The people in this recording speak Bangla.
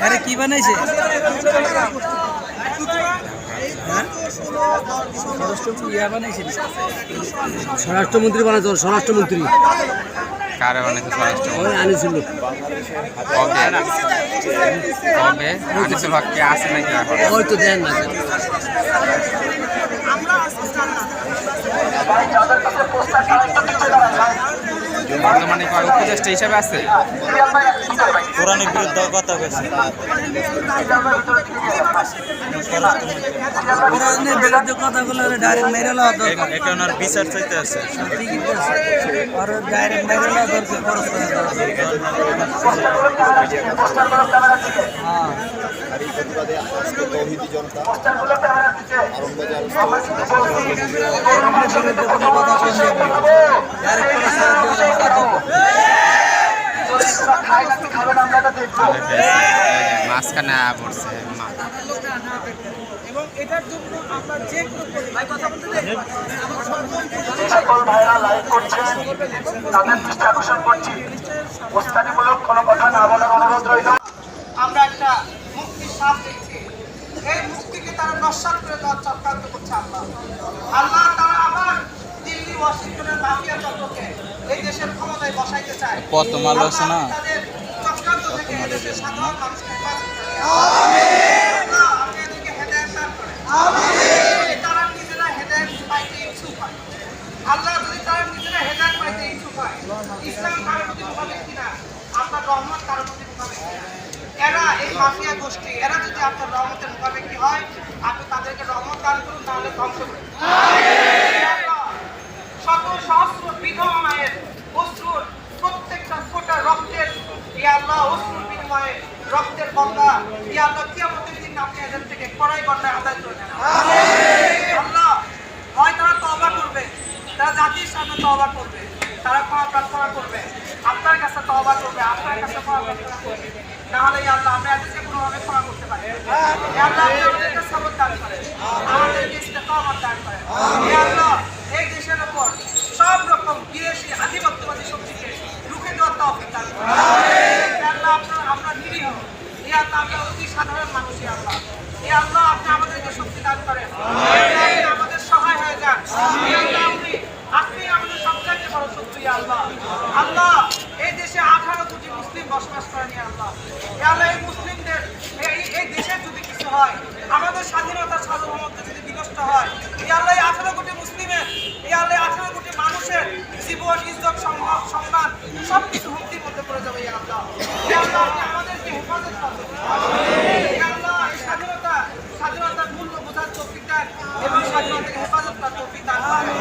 আরে কি বানাইছে? স্বরাষ্ট্রমন্ত্রী বানাইছে স্বরাষ্ট্রমন্ত্রী কারা বানাইছে স্বরাষ্ট্রমন্ত্রী? আনিসুল কবে কবে আনিসুল হক কি আছে বর্তমানে কয় উপদেষ্টা হিসাবে আছে। কোরআনের বিরুদ্ধে কথা কইছে কোরআনের বিরুদ্ধে কথাগুলো ডাইরেক্ট মেরে লওয়া দরকার। এখন আর বিচার চাইতে আছে। আর ডাইরেক্ট মেরে লওয়া দরকার খরচ করা দরকার। হ্যাঁ। আর এই প্রতিবাদে আজকে তৌহিদি জনতা আরম্বাজার কোরআনের বিরুদ্ধে কোনো কথা বলতে ডাইরেক্ট করে সাহায্য মাঝখানে পড়ছে সকল ভাইরা লাইভ করছেন। তাদের দৃষ্টি আকর্ষণ করছি। কোনো কথা না বলার অনুরোধ রইল। আমরা একটা মুক্তির সাপ দেখছি এই মুক্তিকে তারা নস্বাত করে দেওয়ার চক্রান্ত করছে আল্লাহ। আল্লাহ তারা আবার দিল্লি ওয়াশিংটনের মাফিয়া চক্রকে এই দেশের ক্ষমতায় বসাইতে চায় কত মাল আছে না? আল্লাহ তাদের চক্রান্ত থেকে এই দেশের সাধারণ মানুষকে হেফাজত করে আল্লাহ, তারা হেদায়েত পাইতে ইচ্ছুক হয় আল্লাহ যদি তারা নিজেরা হেদায়েত পাইতে ইচ্ছুক হয় ইসলাম কারোর প্রতি মোকাবেক কিনা আপনার রহমত কারোর প্রতি মোকাবেক কিনা এরা এই মাফিয়া গোষ্ঠী, এরা যদি আপনার রহমতের মোকাবেকি হয়, আপনি তাদেরকে রহমত দান করুন, তাহলে ধ্বংস করুন বন্দা ইয়া তারা তওবা করবে, তারা জাতির করবে, তারা ক্ষমা করবে, আপনার কাছে তওবা করবে, আপনার কাছে নাহলে আল্লাহ আমরা এদেরকে কোনোভাবে ক্ষমা করতে পারি আল্লাহ আমাদেরকে সবর দান আমাদেরকে ইস্তেকামত দান করেন এই দেশের উপর সব রকম বিদেশি আধিপত্যবাদী শক্তিকে রুখে দেওয়ার তৌফিক দান করেন ইয়া আল্লাহ আপনার আমরা নিরীহ ইয়া আল্লাহ আমরা অতি সাধারণ মানুষ আল্লাহ। ইয়া আল্লাহ আপনি আমাদেরকে শক্তি দান করেন আমাদের সহায় হয়ে যান। ইয়া আপনি আমাদের সবচাইতে বড় শত্রু ইয়া আল্লাহ। আল্লাহ, এই দেশে আঠারো কোটি মুসলিম বসবাস করেন ইয়া আল্লাহ। ইয়া এই মুসলিমদের এই এই দেশের যদি কিছু হয়, আমাদের স্বাধীনতা সার্বভৌমত্ব যদি বিনষ্ট হয় ইয়া আল্লাহ কোটি মুসলিমের ইয়া আল্লাহ কোটি মানুষের জীবন, ইজ্জত সম্মান সব কিছু হুমকির মধ্যে পড়ে যাবে ইয়া আল্লাহ ইয়া আল্লাহ আপনি আমাদেরকে হেফাজত করবেন ইয়া আল্লাহ। এই স্বাধীনতা স্বাধীনতার মূল্য বোঝার তৌফিক দেন এবং স্বাধীনতাকে হেফাজত করার তৌফিক দান করেন